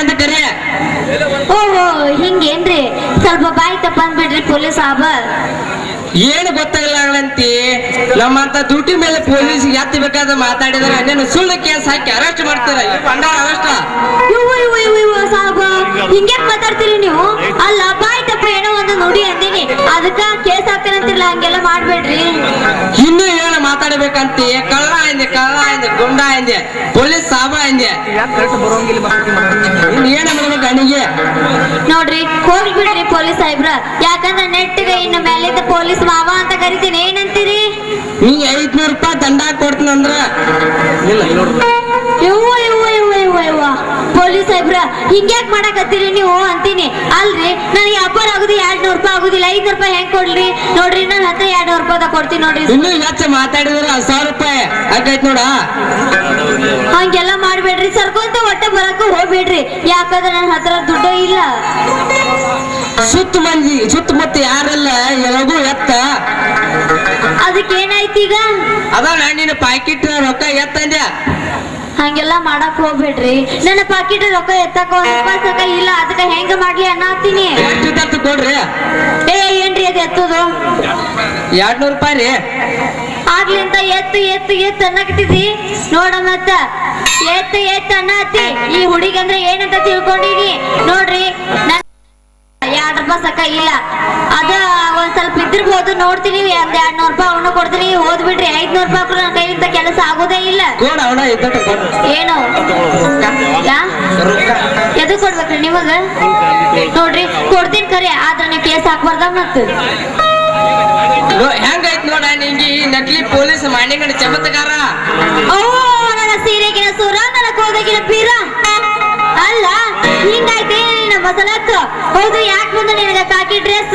ಅಂತ ಕರೆ ಓಹೋ ಹಿಂಗೇನ್ರಿ ಸ್ವಲ್ಪ ಬಾಯಿ ತಪ್ಪಂದ್ಬಿಡ್ರಿ ಪೊಲೀಸ್ ಸಾಬ. ಏನು ಗೊತ್ತಾಗಲಾಗಲಂತಿ ನಮ್ಮಂತ ದುಡ್ಡಿ ಮೇಲೆ ಪೊಲೀಸ್ ಎತ್ತಿ ಬೇಕಾದ ಮಾತಾಡಿದ್ರೆ ನೀನು ಸುಳ್ಳು ಕೇಸ್ ಹಾಕಿ ಅರೆಸ್ಟ್ ಮಾಡ್ತೀರ? ಬಂಡಾರ ಅರೆಸ್ಟ್ ಸಾಬ. ಹಿಂಗೆ ಮಾತಾಡ್ತೀರಿ ನೀವು? ಅಲ್ಲ ಬಾಯಿ ತಪ್ಪ ಏನೋ ಒಂದು ನೋಡಿ ಅಂದಿನಿ. ಅದಕ್ಕ ಕೇಸ್ ಹಾಕ್ತಾರಂತಿರ್ಲ ಹಂಗೆಲ್ಲ ಮಾಡ್ಬೇಡ್ರಿ. ಇನ್ನು ಏನು ಮಾತಾಡ್ಬೇಕಂತಿ ಕಳ್ಳ ಅಂದೆ ಕಳ್ಳ ಅಂದೆ ಗುಂಡ ಅಂದೆ ಪೊಲೀಸ್ ಸಾಬ ಅಂದೆ ಬರೋಂಗಿಲ್ಲ ಏನು ಮಾಡ್ಬೇಕು ಅಣ್ಣಿಗೆ? ನೋಡ್ರಿ ಹೋಗಿ ಬಿಡ್ರಿ ಪೊಲೀಸ್ ಸಾಹೇಬ್ರ. ಯಾಕಂದ್ರೆ ನೆಟ್ಟಿಗೆ ಇನ್ನು ಮೇಲಿದ್ದ ಪೊಲೀಸ್ ಮಾವ ಅಂತ ಕರಿತೀನಿ. ಏನಂತೀರಿ? ನೀ ಐದ್ನೂರು ರೂಪಾಯಿ ದಂಡ ಕೊಡ್ತೀನಿ ಅಂದ್ರ. ಇಲ್ಲ ಇವ್ವ ಹಿಂಗ್ಯಾಕ್ ಮಾಡಕತ್ತೀರಿ ನೀವು ಅಂತೀನಿ. ಅಲ್ರಿ ನನಗೆ ವ್ಯಾಪಾರ ಆಗುದು ಎರಡ್ ನೂರು ರೂಪಾಯಿ ಆಗುದಿಲ್ಲ ಐದ್ನೂರು ರೂಪಾಯಿ ಹೆಂಗ್ ಕೊಡ್ಲಿ? ನೋಡ್ರಿ ನನ್ನ ಹತ್ರ ಎರಡ್ ನೂರು ರೂಪಾಯಿ ಕೊಡ್ತೀನಿ ನೋಡ್ರಿ. ಇನ್ನು ಹೆಚ್ಚು ಮಾತಾಡಿದ್ರೆ ಸಾವಿರ ರೂಪಾಯಿ ಆಗೈತ್ ನೋಡ. ಹಂಗೆಲ್ಲ ಮಾಡ್ಬೇಡ್ರಿ ಸರ್ಕೊಂತ ಹೊಟ್ಟೆ ಬರಕ್ಕ ಹೋಗ್ಬೇಡ್ರಿ. ಯಾಕಂದ್ರೆ ನನ್ನ ಹತ್ರ ದುಡ್ಡು ಇಲ್ಲ. ಸುತ್ತ ಮಂದಿ ಸುತ್ತಮುತ್ತ ಯಾರೆಲ್ಲ ಯಾವಾಗೂ ಎತ್ತ? ಅದಕ್ಕೆ ಏನಾಯ್ತು ಈಗ ಅದ ನಿನ್ನ ಪಾಕಿಟ್ ರೊಕ್ಕ ಎತ್ತಂದೆ ಹಂಗೆಲ್ಲ ಮಾಡಕ್ ಹೋಗ್ಬೇಡ್ರಿ. ನನ್ನ ಪಾಕಿಟ್ ರೊಕ್ಕ ಎತ್ತಕ ರೂಪಾಯಿ ಸಕ ಇಲ್ಲ ಅದಕ್ಕೆ ಹೆಂಗ ಮಾಡ್ಲಿ ಕೊಡ್ರಿ. ಏ ಏನ್ರಿ ಅದು ಎತ್ತದು? ಎರಡ್ ನೂರು ರೂಪಾಯಿ ರೀ. ಆಗ್ಲಿಂತ ಎತ್ತು ಎತ್ತು ಎತ್ತು ಅನ್ನಕತ್ತಿದಿ? ನೋಡ ಮತ್ತ. ಎತ್ತು ಎತ್ತು ಅನ್ನತ್ತಿ. ಈ ಹುಡುಗಂದ್ರೆ ಏನಂತ ತಿಳ್ಕೊಂಡಿನಿ ನೋಡ್ರಿ. ನನ್ ಎರಡ್ ರೂಪಾಯಿ ಸಕ ಇಲ್ಲ. ಅದ ಒಂದ್ ಓದು ನೋಡ್ತೀನಿ ಒಂದ್ ಎರಡ್ ನೂರ್ ರೂಪಾಯಿ ಅವನು ಕೊಡ್ತೀನಿ ಹೋದ್ ಬಿಡ್ರಿ ಐದ್ನೂರ್ ರೂಪಾಯಿ ಕೊಟ್ರೆ ನನ್ನ ಕೈಯಿಂದ ಕೆಲಸ ಆಗೋದೇ ಇಲ್ಲ. ಕೊಡ ಅವನ ಇದ್ದಟ್ಟು ಏನು? ಯಾ ಎದು ಕೊಡ್ಬೇಕ್ರಿ ನಿಮಗ? ನೋಡ್ರಿ ಕೊಡ್ತೀನಿ ಕರೆ ಆದ್ರ ನೀವು ಕೇಸ್ ಹಾಕ್ಬಾರ್ದ ಮತ್ತ ನೋ- ಹೆಂಗೈತ್ ನೋಡ ನಿಂಗೆ ಈ ನಕಲಿ ಪೊಲೀಸ್ ಮಾಣಿಗಣ ಚಮತ್ಕಾರ? ಓ ನನ್ನ ಸೀರೆಗಿನ ಸುರ ನನ್ನ ಕೋದಗಿನ ಪೀರ. ಅಲ್ಲ ಹಿಂಗಾಯ್ತೆ ನಮ್ಮ ಮಸಲತ್ತು ಹೌದು ಯಾಕೆ ಬಂದು ನಿನಗೆ ಕಾಕಿ ಡ್ರೆಸ್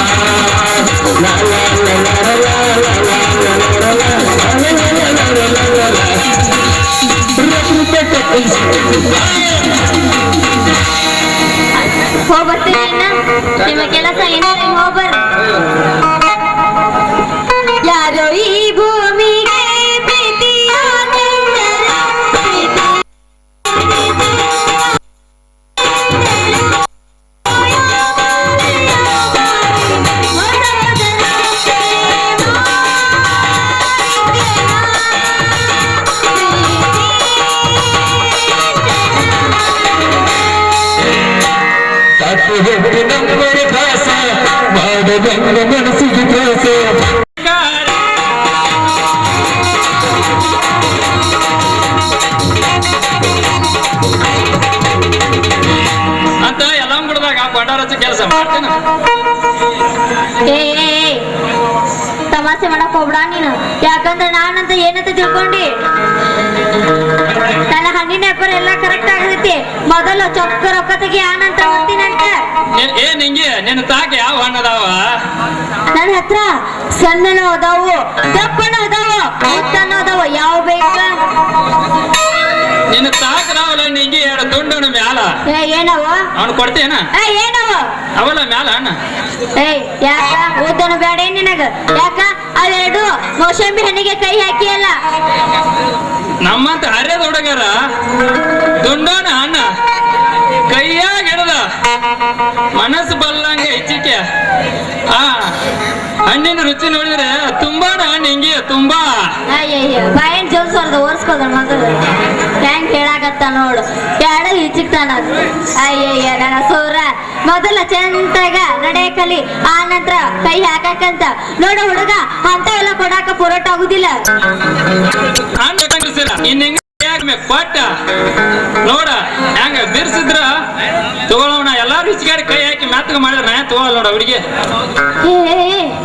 ಏ ತಮಾಷೆ ಮಾಡಕ್ ಹೋಗ್ಬಿಡ ನೀನು. ಯಾಕಂದ್ರೆ ನಾನಂತ ಏನಂತ ತಿಳ್ಕೊಂಡಿ? ನನ್ನ ಹಣ್ಣಿನ ವ್ಯಾಪಾರ ಎಲ್ಲ ಕರೆಕ್ಟ್ ಆಗತೈತಿ ಮೊದಲು ಚೊಕ್ಕ ರೊಕ್ಕ ತೆಗಿ ಆನಂತ ಬರ್ತೀನಂತ ಏ ಏನ್ ಹಿಂಗೆ ನಿನ್ನ ತಾಕ ಯಾವ ಹಣ್ಣು ಅದಾವ? ನನ್ನ ಹತ್ರ ಸಣ್ಣನು ಅದಾವು ದಪ್ಪನ ಅದಾವು ಉತ್ತನ ಅದಾವು. ಯಾವ ಬೇಕ? ನಿನ್ನ ನಿಂಗೆ ಎರಡು ತುಂಡನ ಮ್ಯಾಲ. ಏನವ ಅವ್ನು ಕೊಡ್ತೇನ? ಏನವ ಅವಲ್ಲ ಮ್ಯಾಲ ಅಣ್ಣ. ಯಾಕ? ಉದ್ದನು ಬೇಡ ನಿನಗ? ಯಾಕ? ಅವೆರಡು ಮೋಸಂಬಿ ಹಣ್ಣಿಗೆ ಕೈ ಹಾಕಿ ಅಲ್ಲ ನಮ್ಮಂತ ಹರಿಯದ ಹುಡುಗರ ದುಂಡೋಣ ಅಣ್ಣ ಕೈಯಾಗ ಹಿಡ್ದ ಮನಸ್ಸು ಬಲ್ಲಂಗೆ ಹೆಚ್ಚಿಕೆ ಆ ಹಣ್ಣಿನ ರುಚಿ ನೋಡಿದ್ರೆ ತುಂಬಾ ಹಣ್ಣು ಹಿಂಗೆ ತುಂಬಾ. ಅಯ್ಯಯ್ಯ ಜೋಸ್ ಜೋರ್ಸೋರ್ದು ಓರ್ಸ್ಕೋದ ಮಗದು ನೋಡು. ಬೇಡ ಈಚಿಕ್ತಾನ ಅಯ್ಯಯ್ಯ, ನನ್ನ ಸೂರ. ಮೊದಲ ಚಂತಾಗ ನಡೆ ಕಲಿ, ಆ ನಂತರ ಕೈ ಹಾಕಕ್ಕಂತ ನೋಡು ಹುಡುಗ ಅಂತ ಎಲ್ಲ ಕೊಡಾಕ ಪುರೋಟ ಆಗುದಿಲ್ಲ. ಕೊಟ್ಟ. ನೋಡ, ಹೆಂಗ ಬಿರ್ಸಿದ್ರ ತಗೊಳ್ಳೋಣ ಎಲ್ಲಾರು ಹಿಚ್ಕಾಡಿ ಕೈ ಹಾಕಿ ಮೆತ್ತಗ ಮಾಡಿದ್ರೆ ನಾ ತೋ ನೋಡ ಅವ್ರಿಗೆ.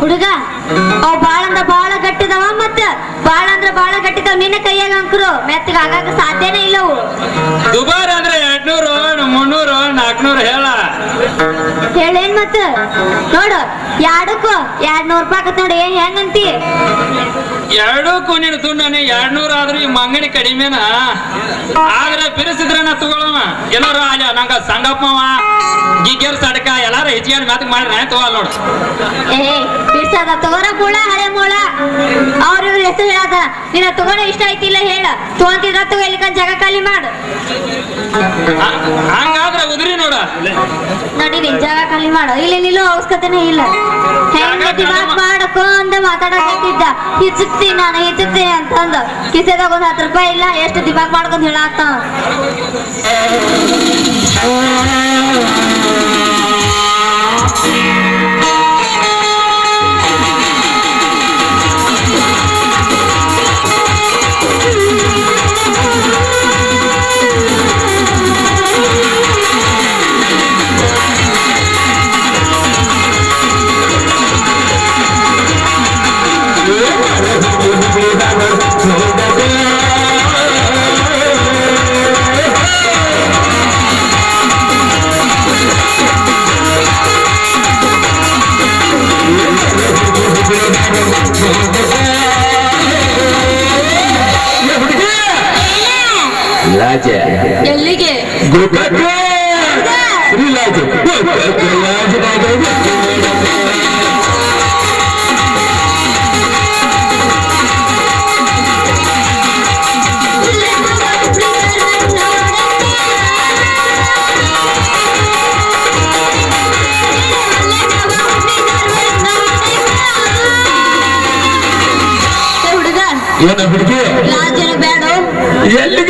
ಹುಡುಗ ಅವ್ ಬಾಳ ಅಂದ್ರ ಬಾಳ ಗಟ್ಟಿದವ ಮತ್ತ ಬಾಳ ಅಂದ್ರ ಬಾಳ ಗಟ್ಟಿದವ ನಿನ್ನ ಕೈಯಾಗ ಅಂಕರು. ಮೆತ್ತಗ ಆಗಾಕ ಸಾಧ್ಯನೇ ಇಲ್ಲವು ದುಬಾರ ದುಬಾರಿ ಅಂದ್ರೆ ಎರಡ್ನೂರು ಮುನ್ನೂರು ನಾಲ್ಕನೂರು ಹೇಳ. ಹೇಳೇನ್ ಮತ್ತ ನೋಡು ಎರಡಕ್ಕೂ ಎರಡ್ ನೂರ್ ರೂಪಾಯಿ ಆಕತ್ ನೋಡಿ ಏನ್ ಹೆಂಗಂತಿ ಎರಡೂ ಕೂನಿನ ಎರಡ್ ಎರಡ್ನೂರು ಆದ್ರೂ ಈ ಮಂಗಡಿ ಕಡಿಮೆನ? ಆದ್ರೆ ಬಿರಿಸಿದ್ರ ನಾ ತಗೊಳವ ಎಲ್ಲಾರು ಅಲ್ಲ ನಂಗ ಸಂಗಪ್ಪವ ಗಿಗ್ಗೇರ್ ಸಡಕ ಎಲ್ಲಾರು ಹೆಚ್ಚಿಗೆ ಮೆತ್ತಗ ಮಾಡಿದ್ರ ತಗೋಲ್ ತಗೊಳ್ ನೋಡು. ಏ ತಗೋರ ಮೂಳ ಹಳೆ ಮೂಳ ಅವ್ರ ಇವ್ರ ಹೆಸರು ಹೇಳದ. ನಿನ್ನ ತಗೋಣ ಇಷ್ಟ ಐತಿಲ್ಲ ಹೇಳ. ತಗೊಂತಿದ್ರ ತಗೋ ಇಲ್ಲಿ ಜಾಗ ಖಾಲಿ ಮಾಡು. ಹಂಗಾದ್ರೆ ಉದ್ರಿ ನೋಡ. ನಡಿ ಜಾಗ ಖಾಲಿ ಮಾಡು. ಇಲ್ಲಿ ನಿಲ್ಲೋ ಅವಶ್ಯಕತೆನೇ ಇಲ್ಲ. ಹೆಂಗತಿ ಜಾಗ ಖಾಲಿ ದಿಮಾಕ್ ಮಾ- ಮಾಡಕೋ ಅಂತ ಮಾತಾಡಕತ್ತಿದ್ದ ಹಿಚ್ಚುತ್ತೀನಿ ನಾನು ಹಿಚ್ಚುತ್ತೀನಿ ಅಂತಂದು ಕಿಸೆದಾಗ ಒಂದು ಹತ್ತು ರೂಪಾಯಿ ಇಲ್ಲ, ಎಷ್ಟು ದಿಮಾಗ್ ಮಾಡ್ಕೊಂಡ್ ರಾಜ ಏನ ಹುಡುಗಿ ರಾಜನ ಬೇಡ ಎಲ್ಲಿಗೆ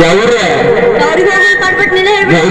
ಯಾವ್ರ ಅವ್ರಿಗೆ ಹೋಗಿ ಮಾಡ್ಬಿಟ್ಟು ನೀನೇ ಹೇಳ್ಬಿಡ